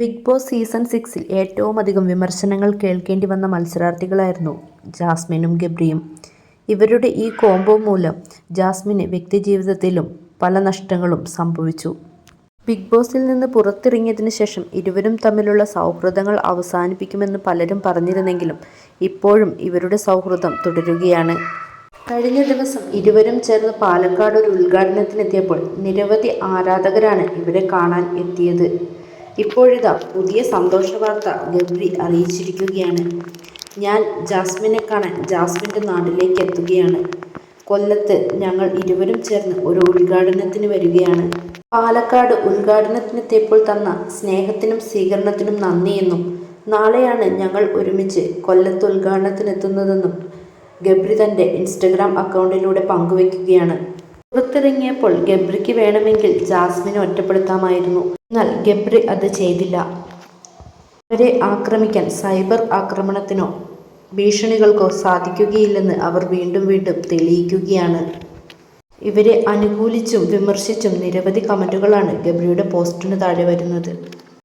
Big boss season സിക്സിൽ ഏറ്റവും അധികം വിമർശനങ്ങൾ കേൾക്കേണ്ടി വന്ന മത്സരാർത്ഥികളായിരുന്നു ജാസ്മിനും ഗബ്രിയും. ഇവരുടെ ഈ കോംബോ മൂലം ജാസ്മിന് വ്യക്തിജീവിതത്തിലും പല നഷ്ടങ്ങളും സംഭവിച്ചു. ബിഗ് ബോസിൽ നിന്ന് പുറത്തിറങ്ങിയതിന് ശേഷം ഇരുവരും തമ്മിലുള്ള സൗഹൃദങ്ങൾ അവസാനിപ്പിക്കുമെന്ന് പലരും പറഞ്ഞിരുന്നെങ്കിലും ഇപ്പോഴും ഇവരുടെ സൗഹൃദം തുടരുകയാണ്. കഴിഞ്ഞ ദിവസം ഇരുവരും ചേർന്ന് പാലക്കാട് ഒരു ഉദ്ഘാടനത്തിനെത്തിയപ്പോൾ നിരവധി ആരാധകരാണ് ഇവരെ കാണാൻ എത്തിയത്. ഇപ്പോഴിതാ പുതിയ സന്തോഷ വാർത്ത ഗബ്രി അറിയിച്ചിരിക്കുകയാണ്. ഞാൻ ജാസ്മിനെ കാണാൻ ജാസ്മിന്റെ നാട്ടിലേക്ക് എത്തുകയാണ്. കൊല്ലത്ത് ഞങ്ങൾ ഇരുവരും ചേർന്ന് ഒരു ഉദ്ഘാടനത്തിന് വരികയാണ്. പാലക്കാട് ഉദ്ഘാടനത്തിനെത്തിയപ്പോൾ തന്ന സ്നേഹത്തിനും സ്വീകരണത്തിനും നന്ദിയെന്നും നാളെയാണ് ഞങ്ങൾ ഒരുമിച്ച് കൊല്ലത്ത് ഉദ്ഘാടനത്തിനെത്തുന്നതെന്നും ഗബ്രി തന്റെ ഇൻസ്റ്റഗ്രാം അക്കൗണ്ടിലൂടെ പങ്കുവെക്കുകയാണ്. പുറത്തിറങ്ങിയപ്പോൾ ഗബ്രിക്ക് വേണമെങ്കിൽ ജാസ്മിനെ ഒറ്റപ്പെടുത്താമായിരുന്നു. എന്നാൽ ഗബ്രി അത് ചെയ്തില്ല. അവരെ ആക്രമിക്കാൻ സൈബർ ആക്രമണത്തിനോ ഭീഷണികൾക്കോ സാധിക്കുകയില്ലെന്ന് അവർ വീണ്ടും വീണ്ടും തെളിയിക്കുകയാണ്. ഇവരെ അനുകൂലിച്ചും വിമർശിച്ചും നിരവധി കമന്റുകളാണ് ഗബ്രിയുടെ പോസ്റ്റിന് താഴെ വരുന്നത്.